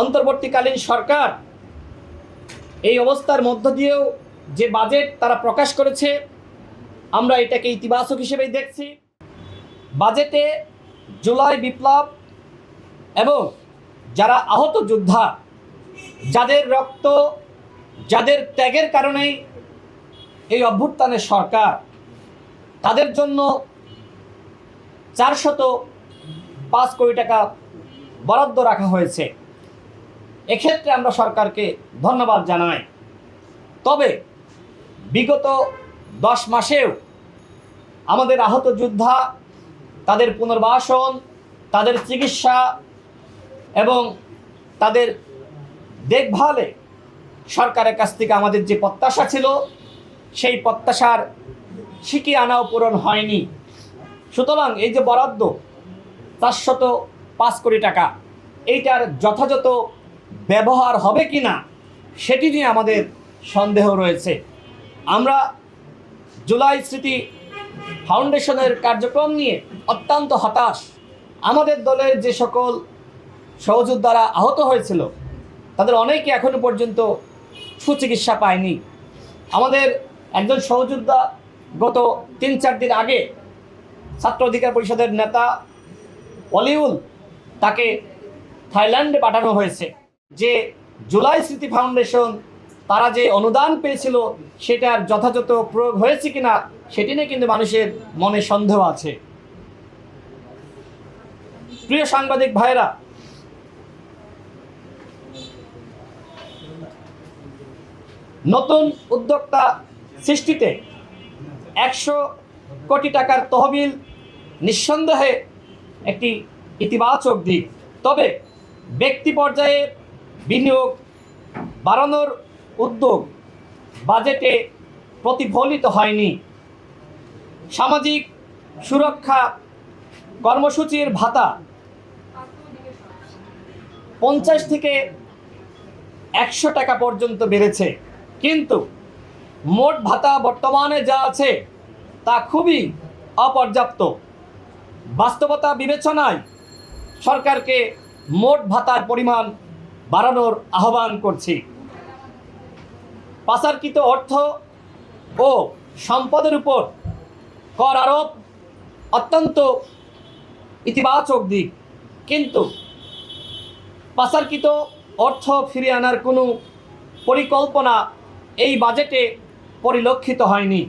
অন্তর্বর্তীকালীন সরকার এই অবস্থার মধ্য দিয়েও যে বাজেট তারা প্রকাশ করেছে, আমরা এটাকে ইতিবাচক হিসেবেই দেখছি। বাজেটে জুলাই বিপ্লব এবং যারা আহত যোদ্ধা, যাদের রক্ত, যাদের ত্যাগের কারণেই এই অভ্যুত্থানের সরকার, তাদের জন্য চারশত পাঁচ কোটি টাকা বরাদ্দ রাখা হয়েছে। এক্ষেত্রে আমরা সরকারকে ধন্যবাদ জানাই। তবে বিগত দশ মাসেও আমাদের আহত যোদ্ধা, তাদের পুনর্বাসন, তাদের চিকিৎসা এবং তাদের দেখভালে সরকারের কাছ থেকে আমাদের যে প্রত্যাশা ছিল, সেই প্রত্যাশার শিখে আনাও পূরণ হয়নি। সুতরাং এই যে বরাদ্দ, চারশত পাঁচ কোটি টাকা, এইটার যথাযথ ব্যবহার হবে কি না, সেটি নিয়ে আমাদের সন্দেহ রয়েছে। আমরা জুলাই স্মৃতি ফাউন্ডেশনের কার্যক্রম নিয়ে অত্যন্ত হতাশ। আমাদের দলের যে সকল সহযোদ্ধারা আহত হয়েছিল, তাদের অনেকে এখনও পর্যন্ত সুচিকিৎসা পায়নি। আমাদের একজন সহযোদ্ধা গত তিন চার দিন আগে ছাত্র অধিকার পরিষদের নেতা অলিউল তাকে থাইল্যান্ডে পাঠানো হয়েছে। যে জুলাই স্মৃতি ফাউন্ডেশন তারা যে অনুদান পেয়েছিল, সেটার যথাযথ প্রয়োগ হয়েছে কিনা, সেটি নিয়ে কিন্তু মানুষের মনে সন্দেহ আছে। প্রিয় সাংবাদিক ভাইরা নতুন উদ্যোক্তা সৃষ্টিতে একশো কোটি টাকার তহবিল নিঃসন্দেহে একটি ইতিবাচক দিক। তবে ব্যক্তি পর্যায়ে বিনিয়োগ বাড়ানোর উদ্যোগ বাজেটে প্রতিফলিত হয়নি। সামাজিক সুরক্ষা কর্মসূচির ভাতা পঞ্চাশ থেকে একশো টাকা পর্যন্ত বেড়েছে। কিন্তু মোট ভাতা বর্তমানে যা আছে তা খুবই অপর্যাপ্ত। বাস্তবতা বিবেচনায় সরকারকে মোট ভাতার পরিমাণ বাড়ানোর আহ্বান করছি। পাচারকৃত অর্থ ও সম্পদের উপর কর আরোপ অত্যন্ত ইতিবাচক দিক। কিন্তু পাচারকৃত অর্থ ফিরিয়ে আনার কোনো পরিকল্পনা এই বাজেটে পরিলক্ষিত হয়নি।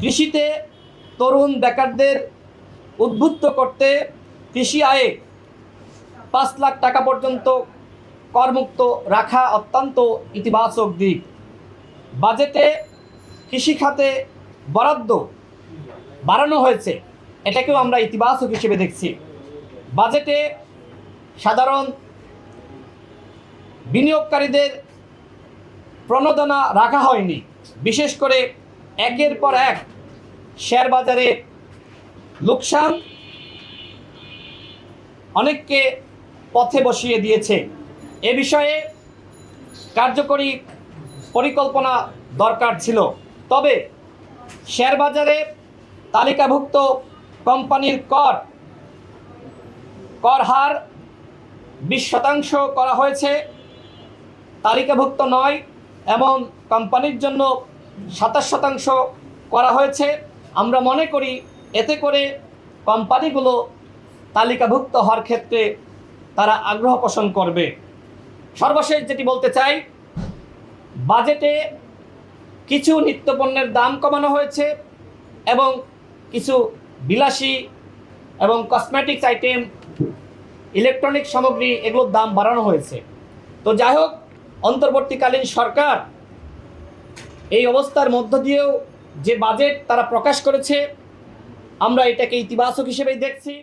কৃষিতে তরুণ বেকারদের উদ্বুদ্ধ করতে কৃষি আয়ে পাঁচ লাখ টাকা পর্যন্ত করমুক্ত রাখা অত্যন্ত ইতিবাচক দিক। বাজেটে কৃষি খাতে বরাদ্দ বাড়ানো হয়েছে, এটাকেও আমরা ইতিবাচক হিসেবে দেখছি। বাজেটে সাধারণ বিনিয়োগকারীদের প্রণোদনা রাখা হয়নি। বিশেষ করে একের পর এক শেয়ার বাজারে লোকসান অনেককে পথে বসিয়ে দিয়েছে। এ বিষয়ে কার্যকরী পরিকল্পনা দরকার ছিল। তবে শেয়ার বাজারে তালিকাভুক্ত কোম্পানির কর কর হার বিশ শতাংশ করা হয়েছে। তালিকাভুক্ত নয়, এমন কোম্পানির জন্য সাতাশ শতাংশ করা হয়েছে। আমরা মনে করি এতে করে কোম্পানিগুলো তালিকাভুক্ত হওয়ার ক্ষেত্রে তারা আগ্রহ পোষণ করবে। সর্বশেষ যেটি বলতে চাই, বাজেটে কিছু নিত্যপণ্যের দাম কমানো হয়েছে এবং কিছু বিলাসী এবং কসমেটিক্স আইটেম ইলেকট্রনিক সামগ্রী এগুলোর দাম বাড়ানো হয়েছে। তো যাই হোক, অন্তর্বর্তীকালীন সরকার এই অবস্থার মধ্য দিয়েও যে বাজেট তারা প্রকাশ করেছে, আমরা এটাকে ইতিবাচক হিসেবেই দেখছি।